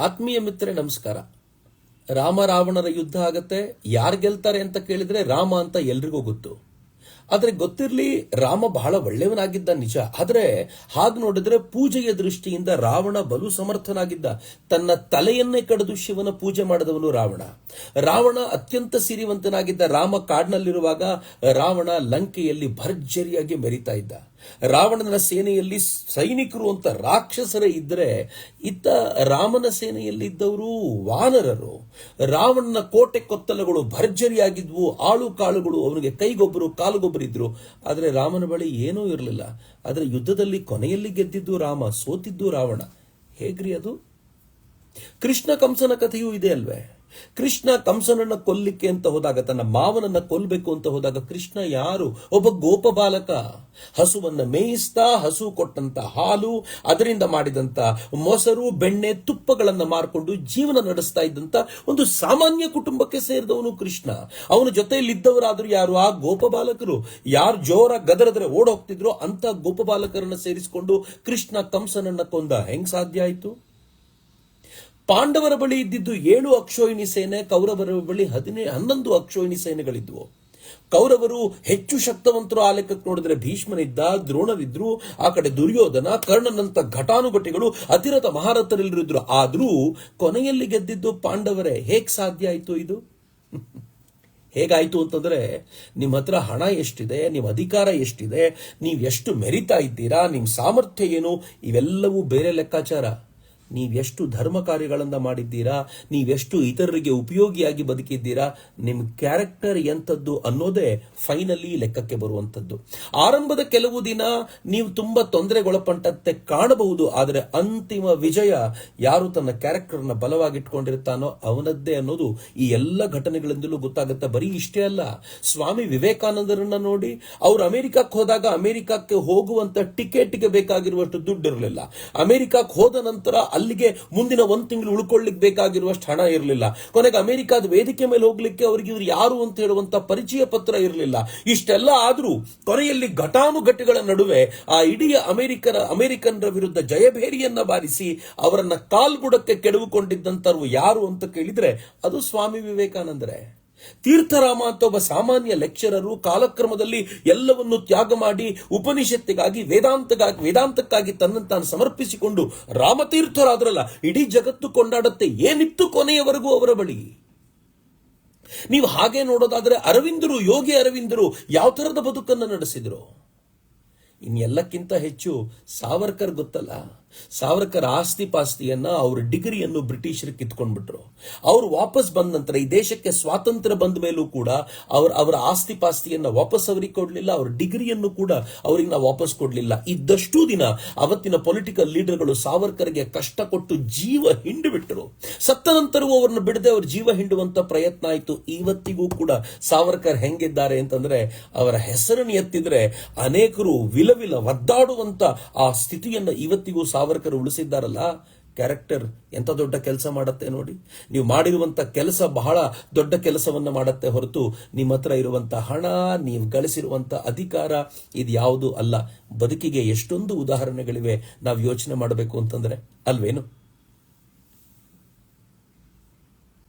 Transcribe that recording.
ಆತ್ಮೀಯ ಮಿತ್ರರೇ, ನಮಸ್ಕಾರ. ರಾಮ ರಾವಣರ ಯುದ್ಧ ಆಗತ್ತೆ. ಯಾರು ಗೆಲ್ತಾರೆ ಅಂತ ಕೇಳಿದ್ರೆ ರಾಮ ಅಂತ ಎಲ್ರಿಗೂ ಗೊತ್ತು. ಆದರೆ ಗೊತ್ತಿರಲಿ, ರಾಮ ಬಹಳ ಒಳ್ಳೆಯವನಾಗಿದ್ದ, ನಿಜ. ಆದರೆ ಹಾಗೆ ನೋಡಿದ್ರೆ ಪೂಜೆಯ ದೃಷ್ಟಿಯಿಂದ ರಾವಣ ಬಲು ಸಮರ್ಥನಾಗಿದ್ದ. ತನ್ನ ತಲೆಯನ್ನೇ ಕಡಿದು ಶಿವನ ಪೂಜೆ ಮಾಡಿದವನು ರಾವಣ. ರಾವಣ ಅತ್ಯಂತ ಸಿರಿವಂತನಾಗಿದ್ದ ರಾಮ ಕಾಡ್ನಲ್ಲಿರುವಾಗ ರಾವಣ ಲಂಕೆಯಲ್ಲಿ ಭರ್ಜರಿಯಾಗಿ ಮೆರಿತಾ ಇದ್ದ. ರಾವಣನ ಸೇನೆಯಲ್ಲಿ ಸೈನಿಕರು ಅಂತ ರಾಕ್ಷಸರೇ ಇದ್ರೆ ಇತ್ತ ರಾಮನ ಸೇನೆಯಲ್ಲಿ ಇದ್ದವರು ವಾನರರು. ರಾವಣನ ಕೋಟೆ ಕೊತ್ತಲಗಳು ಭರ್ಜರಿಯಾಗಿದ್ವು, ಆಳು ಕಾಳುಗಳು ಅವನಿಗೆ ಕೈಗೊಬ್ಬರು, ಕಾಲುಗೊಬ್ಬರು ಇದ್ರು. ಆದರೆ ರಾಮನ ಬಳಿ ಏನೂ ಇರಲಿಲ್ಲ. ಆದರೆ ಯುದ್ಧದಲ್ಲಿ ಕೊನೆಯಲ್ಲಿ ಗೆದ್ದಿದ್ದು ರಾಮ, ಸೋತಿದ್ದು ರಾವಣ. ಹೇಗ್ರಿ ಅದು? ಕೃಷ್ಣ ಕಂಸನ ಕಥೆಯೂ ಇದೆ ಅಲ್ವೇ? ಕೃಷ್ಣ ಕಂಸನನ್ನ ಕೊಲ್ಲಿಕ್ಕೆ ಅಂತ ಹೋದಾಗ, ತನ್ನ ಮಾವನನ್ನ ಕೊಲ್ಬೇಕು ಅಂತ ಹೋದಾಗ ಕೃಷ್ಣ ಯಾರು? ಒಬ್ಬ ಗೋಪ ಬಾಲಕ. ಹಸುವನ್ನ ಮೇಯಿಸ್ತಾ, ಹಸು ಕೊಟ್ಟಂತ ಹಾಲು, ಅದರಿಂದ ಮಾಡಿದಂತ ಮೊಸರು, ಬೆಣ್ಣೆ, ತುಪ್ಪಗಳನ್ನ ಮಾರ್ಕೊಂಡು ಜೀವನ ನಡೆಸ್ತಾ ಇದ್ದಂತ ಒಂದು ಸಾಮಾನ್ಯ ಕುಟುಂಬಕ್ಕೆ ಸೇರಿದವನು ಕೃಷ್ಣ. ಅವನ ಜೊತೆಯಲ್ಲಿದ್ದವರಾದ್ರೂ ಯಾರು? ಆ ಗೋಪ ಬಾಲಕರು. ಯಾರು ಜೋರ ಗದರದ್ರೆ ಓಡೋಗ್ತಿದ್ರು ಅಂತ ಗೋಪ ಬಾಲಕರನ್ನ ಸೇರಿಸಿಕೊಂಡು ಕೃಷ್ಣ ಕಂಸನನ್ನ ಕೊಂದ. ಹೆಂಗ್ ಸಾಧ್ಯ ಆಯ್ತು? ಪಾಂಡವರ ಬಳಿ ಇದ್ದಿದ್ದು ಏಳು ಅಕ್ಷೋಹಿಣಿ ಸೇನೆ, ಕೌರವರ ಬಳಿ ಹದಿನೇ, ಹನ್ನೊಂದು ಅಕ್ಷೋಹಿಣಿ ಸೇನೆಗಳಿದ್ವು. ಕೌರವರು ಹೆಚ್ಚು ಶಕ್ತವಂತರು ಆ ಲೆಕ್ಕಕ್ಕೆ ನೋಡಿದ್ರೆ ಭೀಷ್ಮನಿದ್ದ, ದ್ರೋಣರಿದ್ರು, ಆ ಕಡೆ ದುರ್ಯೋಧನ, ಕರ್ಣನಂತ ಘಟಾನುಘಟಿಗಳು, ಅತಿರಥ ಮಹಾರಥರೆಲ್ಲರಿದ್ರು. ಆದ್ರೂ ಕೊನೆಯಲ್ಲಿ ಗೆದ್ದಿದ್ದು ಪಾಂಡವರೇ. ಹೇಗ್ ಸಾಧ್ಯ ಆಯ್ತು ಇದು? ಹೇಗಾಯ್ತು ಅಂತಂದ್ರೆ, ನಿಮ್ಮ ಹತ್ರ ಹಣ ಎಷ್ಟಿದೆ, ನಿಮ್ಮ ಅಧಿಕಾರ ಎಷ್ಟಿದೆ, ನೀವು ಎಷ್ಟು ಮೆರಿತಾ ಇದ್ದೀರಾ ನಿಮ್ಮ ಸಾಮರ್ಥ್ಯ ಏನು, ಇವೆಲ್ಲವೂ ಬೇರೆ ಲೆಕ್ಕಾಚಾರ. ನೀವೆಷ್ಟು ಧರ್ಮ ಕಾರ್ಯಗಳನ್ನ ಮಾಡಿದ್ದೀರಾ? ನೀವೆಷ್ಟು ಇತರರಿಗೆ ಉಪಯೋಗಿಯಾಗಿ ಬದುಕಿದ್ದೀರಾ? ನಿಮ್ಮ ಕ್ಯಾರೆಕ್ಟರ್ ಎಂಥದ್ದು ಅನ್ನೋದೇ ಫೈನಲಿ ಲೆಕ್ಕಕ್ಕೆ ಬರುವಂಥದ್ದು. ಆರಂಭದ ಕೆಲವು ದಿನ ನೀವು ತುಂಬಾ ತೊಂದರೆಗೊಳಪಟ್ಟಂತೆ ಕಾಣಬಹುದು, ಆದರೆ ಅಂತಿಮ ವಿಜಯ ಯಾರು ತನ್ನ ಕ್ಯಾರೆಕ್ಟರ್ನ ಬಲವಾಗಿಟ್ಕೊಂಡಿರ್ತಾನೋ ಅವನದ್ದೇ ಅನ್ನೋದು ಈ ಎಲ್ಲ ಘಟನೆಗಳಿಂದಲೂ ಗೊತ್ತಾಗುತ್ತೆ. ಬರೀ ಇಷ್ಟೇ ಅಲ್ಲ, ಸ್ವಾಮಿ ವಿವೇಕಾನಂದರನ್ನ ನೋಡಿ, ಅವರು ಅಮೆರಿಕಕ್ಕೆ ಹೋದಾಗ ಅಮೆರಿಕಕ್ಕೆ ಹೋಗುವಂತ ಟಿಕೆಟ್ಗೆ ಬೇಕಾಗಿರುವಷ್ಟು ದುಡ್ಡು ಇರಲಿಲ್ಲ ಅಮೆರಿಕಕ್ಕೆ ಹೋದ ನಂತರ ಅಲ್ಲಿಗೆ ಮುಂದಿನ ಒಂದು ತಿಂಗಳು ಉಳ್ಕೊಳ್ಳಿಕ್ಕೆ ಬೇಕಾಗಿರುವಷ್ಟು ಹಣ ಇರಲಿಲ್ಲ. ಕೊನೆಗೆ ಅಮೆರಿಕದ ವೇದಿಕೆ ಮೇಲೆ ಹೋಗ್ಲಿಕ್ಕೆ ಅವರಿಗೆ ಇವರು ಯಾರು ಅಂತ ಹೇಳುವಂತ ಪರಿಚಯ ಪತ್ರ ಇರಲಿಲ್ಲ. ಇಷ್ಟೆಲ್ಲ ಆದರೂ ಕೊನೆಯಲ್ಲಿ ಘಟಾನುಘಟಿಗಳ ನಡುವೆ ಆ ಇಡೀ ಅಮೆರಿಕರ, ಅಮೆರಿಕನ್ರ ವಿರುದ್ಧ ಜಯಭೇರಿಯನ್ನ ಬಾರಿಸಿ ಅವರನ್ನ ಕಾಲ್ಬುಡಕ್ಕೆ ಕೆಡವುಕೊಂಡಿದ್ದಂತರು ಯಾರು ಅಂತ ಕೇಳಿದ್ರೆ ಅದು ಸ್ವಾಮಿ ವಿವೇಕಾನಂದರೇ. ತೀರ್ಥರಾಮ ಅಂತ ಒಬ್ಬ ಸಾಮಾನ್ಯ ಲೆಕ್ಚರರು ಕಾಲಕ್ರಮದಲ್ಲಿ ಎಲ್ಲವನ್ನು ತ್ಯಾಗ ಮಾಡಿ ಉಪನಿಷತ್ತಿಗಾಗಿ, ವೇದಾಂತಗಾಗಿ, ವೇದಾಂತಕ್ಕಾಗಿ ತನ್ನನ್ನು ತಾನು ಸಮರ್ಪಿಸಿಕೊಂಡು ರಾಮತೀರ್ಥರಾದ್ರಲ್ಲ, ಇಡೀ ಜಗತ್ತು ಕೊಂಡಾಡುತ್ತೆ. ಏನಿತ್ತು ಕೊನೆಯವರೆಗೂ ಅವರ ಬಳಿ? ನೀವು ಹಾಗೆ ನೋಡೋದಾದ್ರೆ ಅರವಿಂದರು, ಯೋಗಿ ಅರವಿಂದರು ಯಾವ ತರದ ಬದುಕನ್ನು ನಡೆಸಿದ್ರು? ಇನ್ನೆಲ್ಲಕ್ಕಿಂತ ಹೆಚ್ಚು ಸಾವರ್ಕರ್ ಗೊತ್ತಲ್ಲ? ಸಾವರ್ಕರ್ ಆಸ್ತಿ ಪಾಸ್ತಿಯನ್ನ ಅವ್ರ ಡಿಗ್ರಿಯನ್ನು ಬ್ರಿಟಿಷರು ಕಿತ್ಕೊಂಡ್ಬಿಟ್ರು. ಅವ್ರು ವಾಪಸ್ ಬಂದ ನಂತರ ಈ ದೇಶಕ್ಕೆ ಸ್ವಾತಂತ್ರ್ಯ ಬಂದ ಮೇಲೂ ಕೂಡ ಅವ್ರ, ಅವರ ಆಸ್ತಿ ಪಾಸ್ತಿಯನ್ನ ವಾಪಸ್ ಅವರಿಗೆ ಕೊಡ್ಲಿಲ್ಲ, ಅವ್ರ ಡಿಗ್ರಿಯನ್ನು ಕೂಡ ಅವ್ರಿಗೆ ನಾವು ವಾಪಸ್ ಕೊಡ್ಲಿಲ್ಲ. ಇದ್ದಷ್ಟು ದಿನ ಅವತ್ತಿನ ಪೊಲಿಟಿಕಲ್ ಲೀಡರ್ಗಳು ಸಾವರ್ಕರ್ಗೆ ಕಷ್ಟ ಕೊಟ್ಟು ಜೀವ ಹಿಂಡು ಬಿಟ್ಟರು ಸತ್ತ ನಂತರವೂ ಅವ್ರನ್ನ ಬಿಡದೆ ಅವ್ರ ಜೀವ ಹಿಂಡುವಂತ ಪ್ರಯತ್ನ ಆಯಿತು. ಇವತ್ತಿಗೂ ಕೂಡ ಸಾವರ್ಕರ್ ಹೆಂಗಿದ್ದಾರೆ ಅಂತಂದ್ರೆ ಅವರ ಹೆಸರನ್ನು ಎತ್ತಿದ್ರೆ ಅನೇಕರು ವಿಲವಿಲ ಒದ್ದಾಡುವಂತ ಆ ಸ್ಥಿತಿಯನ್ನ ಇವತ್ತಿಗೂ ಸಾವರ್ಕರ್ ಉಳಿಸಿದ್ದಾರಲ್ಲ ಕ್ಯಾರೆಕ್ಟರ್ ಎಂತ ದೊಡ್ಡ ಕೆಲಸ ಮಾಡತ್ತೆ ನೋಡಿ. ನೀವು ಮಾಡಿರುವಂತ ಕೆಲಸ ಬಹಳ ದೊಡ್ಡ ಕೆಲಸವನ್ನ ಮಾಡತ್ತೆ ಹೊರತು ನಿಮ್ಮ ಹತ್ರ ಇರುವಂತ ಹಣ, ನೀವು ಗಳಿಸಿರುವಂತ ಅಧಿಕಾರ ಇದು ಯಾವುದು ಅಲ್ಲ. ಬದುಕಿಗೆ ಎಷ್ಟೊಂದು ಉದಾಹರಣೆಗಳಿವೆ ನಾವು ಯೋಚನೆ ಮಾಡಬೇಕು ಅಂತಂದ್ರೆ. ಅಲ್ವೇನು?